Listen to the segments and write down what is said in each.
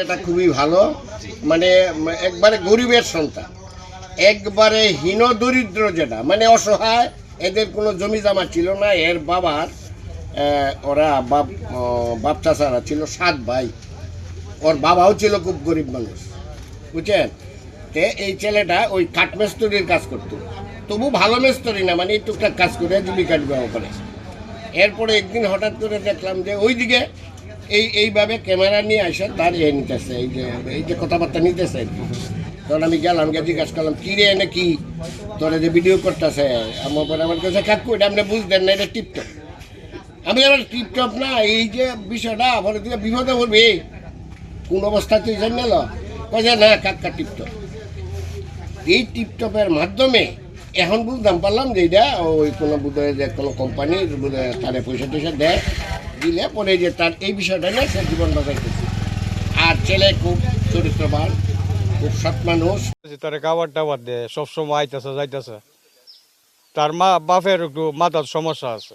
এটা খুবই ভালো। মানে একবারে গরিবের সন্তান। একবারে হীন দরিদ্র যেটা মানে অসহায়, এদের কোনো জমি জমা ছিল না। এর বাবার ওরা বাপ বাপ চাচারা ছিল, সাত ভাই। ওর বাবাও ছিল খুব গরিব মানুষ। বুঝছেন? তে এই ছেলেটা ওই কাঠ মেস্তরির কাজ করতো। তবু ভালো মেস্তরি না মানে টুকটাক কাজ করে জীবিকা নির্বাহ করে। এরপরে একদিন হঠাৎ করে দেখলাম যে ওইদিকে এই, এইভাবে ক্যামেরা নিয়ে আসে তার এ নিতেছে, এই যে এই যে কথাবার্তা নিতেছে। তখন আমি গেলাম, গিয়ে জিজ্ঞাসা করলাম, কী রে, এনে কি? তোরা যে ভিডিও করতেছে আমার পরে আমার কাছে কাকু এটা আপনি বুঝতেন না, এটা টিপটপ। আমি আবার টিপটপ না, এই যে বিষয়টা পরে তুই বিপদে পড়বি। কোন অবস্থা তুই জানি না কয়ে না, কাকা টিপটপ। এই টিপটপের মাধ্যমে এখন বুঝতাম পারলাম যে এটা ওই কোনো বোধহয় যে কোনো কোম্পানির বোধহয় তারে পয়সা টয়সা দেয়। দিলে পরে যে তার এই বিষয়টা নিয়ে সে জীবন বাঁচাইতেছে আর ছেলে খুব চরিত্রবান, খুব সৎ মানুষ। তারে খাবার টাবার দেয় সবসময় আইতেছে, যাইতেছে। তার মা, বাপের একটু মাথার সমস্যা আছে।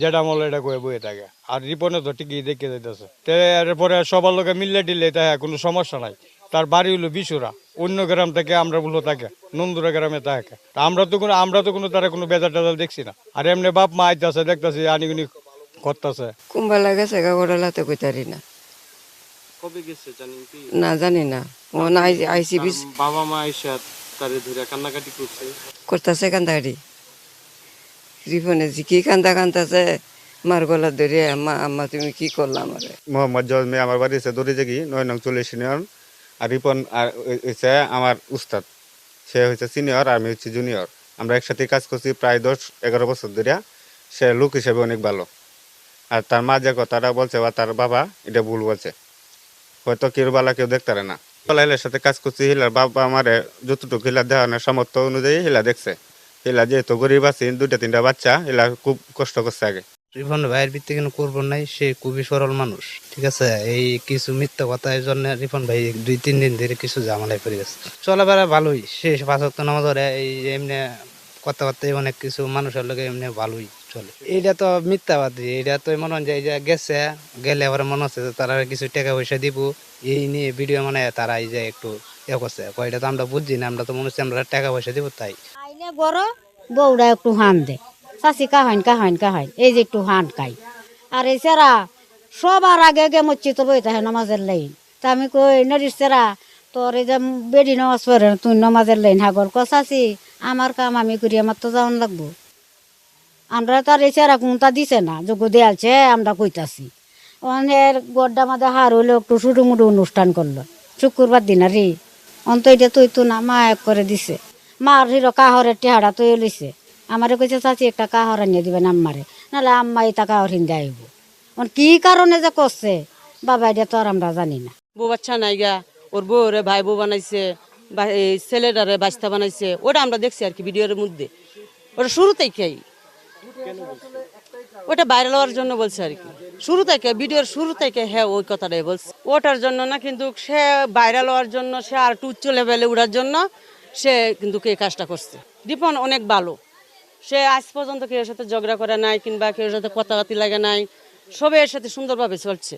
যেটা মলে এটা কয়ে বয়ে থাকে। আর রিপনে তো ঠিকই দেখে যাইতেছে। তে এরপরে সবার লোকে মিললে টিললে তাই কোনো সমস্যা নাই। তার বাড়ি হলো বিশুরা। অন্য গ্রাম থেকে আমরা বলল থাকে, নন্দুরা গ্রামে থাকে। আমরা তো কোনো, আমরা তো কোনো তারা কোনো বেজার টেজাল দেখছি না। আর এমনি বাপ মা আইতাছে, দেখতেছি আনিগুনি করতেছে কুম্বালা গেছে গা ওরালাতে কইতারি না। কবে গেছে জানেন কি? না জানি না। ও না আইসি বিস বাবা মা আইসা তারে ধরে কান্নাকাটি করছে। করতেছে কান্দাড়ি রিফনে জি কি কান্দা কান্দাছে মার গলা ধরে আম্মা আম্মা তুমি কি করলাম আরে মোহাম্মদ জজমে আমার বাড়ি হচ্ছে দড়িজাগি নয় নং চল্লিশ সিনিয়র আর রিপন আর হচ্ছে আমার উস্তাদ। সে হচ্ছে সিনিয়র আর আমি হচ্ছে জুনিয়র। আমরা একসাথে কাজ করছি প্রায় দশ এগারো বছর ধরে সে লোক হিসেবে অনেক ভালো। আর তার মা যে কথাটা বলছে বা তার বাবা, এটা ভুল বলছে। হয়তো কেউ বালা কেউ দেখতে না। হিলার সাথে কাজ করছি, হিলার বাবা আমারে যতটুকু হিলা দেওয়ানোর সামর্থ্য অনুযায়ী হিলা দেখছে। হিলা যেহেতু গরিব আছে, দুইটা, তিনটা বাচ্চা, হিলা খুব কষ্ট করছে আগে। রিফন ভাইয়ের ভিত্তি কোনো করব নাই, সে খুবই সরল মানুষ, ঠিক আছে? এই কিছু মিথ্যা কথার জন্য রিফন ভাই দুই, তিন দিন ধরে কিছু ঝামেলায় পড়ে গেছে। চলাফেরা ভালোই, সে পাঁচক্ত নামাজ ধরে এই এমনি কথাবার্তা অনেক কিছু মানুষের লোকে এমনি ভালোই চলে। এইটা তো মিথ্যাবাদী এটা তো মনে হয় যে এই যে গেছে, গেলে আবার মনে হচ্ছে যে তারা কিছু টাকা পয়সা দিব, এই নিয়ে ভিডিও মানে তারা এই যে একটু এ করছে। কয়টা তো আমরা বুঝছি না, আমরা তো মনে হচ্ছে আমরা টাকা পয়সা দিব তাই। বড়, বউরা একটু হান দে। চাষি কাহাইন কাহাইন কাহাইন, এই যে একটু হান খাই। আর এই সেরা সবার আগে আগে মচ্ছি তো বই তাহে নমাজের লাইন। তা আমি কই নরিস সেরা তোর এই যে বেডি নমাজ পড়ে তুই নমাজের লাইন হাগর কষাছি আমার কাম আমি করি, আমার তো যাওয়ান লাগবো। আমরা তার এই সেরা কোনটা দিছে না, যোগ্য দেয়ালছে, আমরা কইতাছি। অনেক গড্ডা মাঝে হার হইল একটু শুরু মুড়ু অনুষ্ঠান করল। শুক্রবার দিন রে অন্ত এটা তুই তো না, মা এক করে দিছে। মার হিরো কাহরের টেহারা তুই লইছে আমারে কইছে, চাচি, একটা কাহর আনিয়ে দিবেন আম্মারে। নাহলে আম্মা এটা কাহর হিন্দে আইব। অন কি কারণে যে করছে, বাবা এটা তো আর আমরা জানি না। বউ বাচ্চা নাই গা, ওর বউরে ভাই বউ বানাইছে। ছেলেটারে বাচ্চা বানাইছে, ওটা আমরা দেখছি আর কি ভিডিওর মধ্যে। ওটা শুরু থেকেই ওটা ভাইরাল হওয়ার জন্য বলছে আর কি। শুরু থেকে, ভিডিওর শুরু থেকে হ্যাঁ ওই কথাটাই বলছে। ওটার জন্য না কিন্তু সে ভাইরাল হওয়ার জন্য, সে আর একটু উচ্চ লেভেলে উঠার জন্য, সে কিন্তু কে কাজটা করছে। দীপন অনেক ভালো। সে আজ পর্যন্ত কেউ সাথে ঝগড়া করে নাই, কিংবা কেউ সাথে কথাবার্তি লাগে নাই। সবের সাথে সুন্দরভাবে চলছে।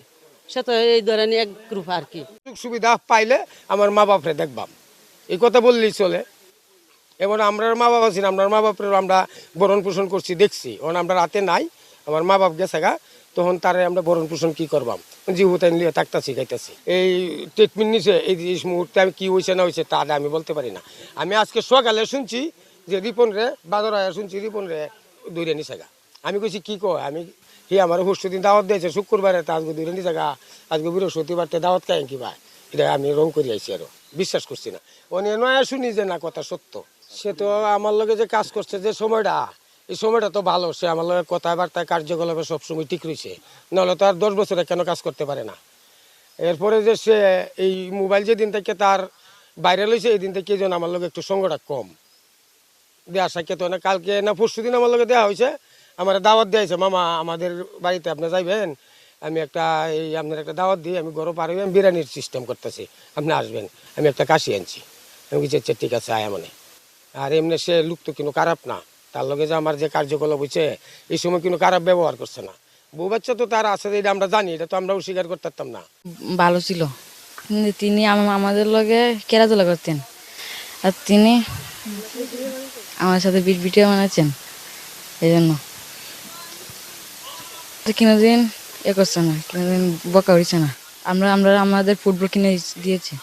সে তো এই ধরনের এক গ্রুপ আর কি। সুবিধা পাইলে আমার মা বাপরে দেখবাম। এই কথা বললেই চলে। এবং আমরা মা বাবা ছিল আমরা মা বাপের আমরা বরণ পোষণ করছি, দেখছি। এখন আমরা রাতে নাই, আমার মা বাপ গেছে গা, তখন তারে আমরা বরণ পোষণ কি করবাম? জীবতাই নিয়ে থাকতাছি, খাইতাছি। এই ট্রিটমেন্ট নিছে, এই মুহূর্তে আমি কী হয়েছে না হয়েছে তা আমি বলতে পারি না। আমি আজকে সকালে শুনছি যে রিপন রে, বাদর আয়া শুনছি রিপন রে দৌড়ে নিছে গা। আমি কইছি, কি কয়? আমি, হি, আমার পরশু দিন দাওয়াত দিয়েছে শুক্রবারে, তা আজকে দৌড়ে নিছে গা। আজকে বৃহস্পতিবারতে দাওয়াত খাই কি ভাই? এটা আমি রং করে আইছি আরও। বিশ্বাস করছি না। অনে নয় শুনি যে না কথা সত্য। সে তো আমার লগে যে কাজ করছে যে সময়টা, এই সময়টা তো ভালো। সে আমার লগে কথাবার্তায়, কার্যকলাপে সবসময় ঠিক রয়েছে নাহলে তো আর দশ বছরে কেন কাজ করতে পারে না। এরপরে যে সে এই মোবাইল যেদিন থেকে তার বাইরে হয়েছে এই দিন থেকে যেন আমার লগে একটু সঙ্গটা কম। দেওয়া হয় না। কালকে না পরশু দিন আমার লগে দেওয়া হয়েছে আমার দাওয়াত দিয়েছে মামা, আমাদের বাড়িতে আপনি যাইবেন? আমি একটা, এই আপনার একটা দাওয়াত দিই, আমি গরম পার আমি বিরিয়ানির সিস্টেম করতেছি। আপনি আসবেন, আমি একটা কাশি আনছি। আমি কিছু আচ্ছা ঠিক আছে, আয়া মানে আর এমনি সে লোক তো কিন্তু খারাপ না। তার লগে যে আমার যে কার্যকলাপ হয়েছে এই সময় কিন্তু খারাপ ব্যবহার করছে না। বউ বাচ্চা তো তার আছে, এটা আমরা জানি, এটা তো আমরা স্বীকার করতে পারতাম না। ভালো ছিল। তিনি আম- আমাদের লগে খেলাধুলা করতেন। আর তিনি আমার সাথে বিট ভিডিও বানাচ্ছেন এই জন্য। কোনোদিন এ করছে না বকা উড়িছে না। আমরা আমরা আমাদের ফুটবল কিনে দিয়েছি।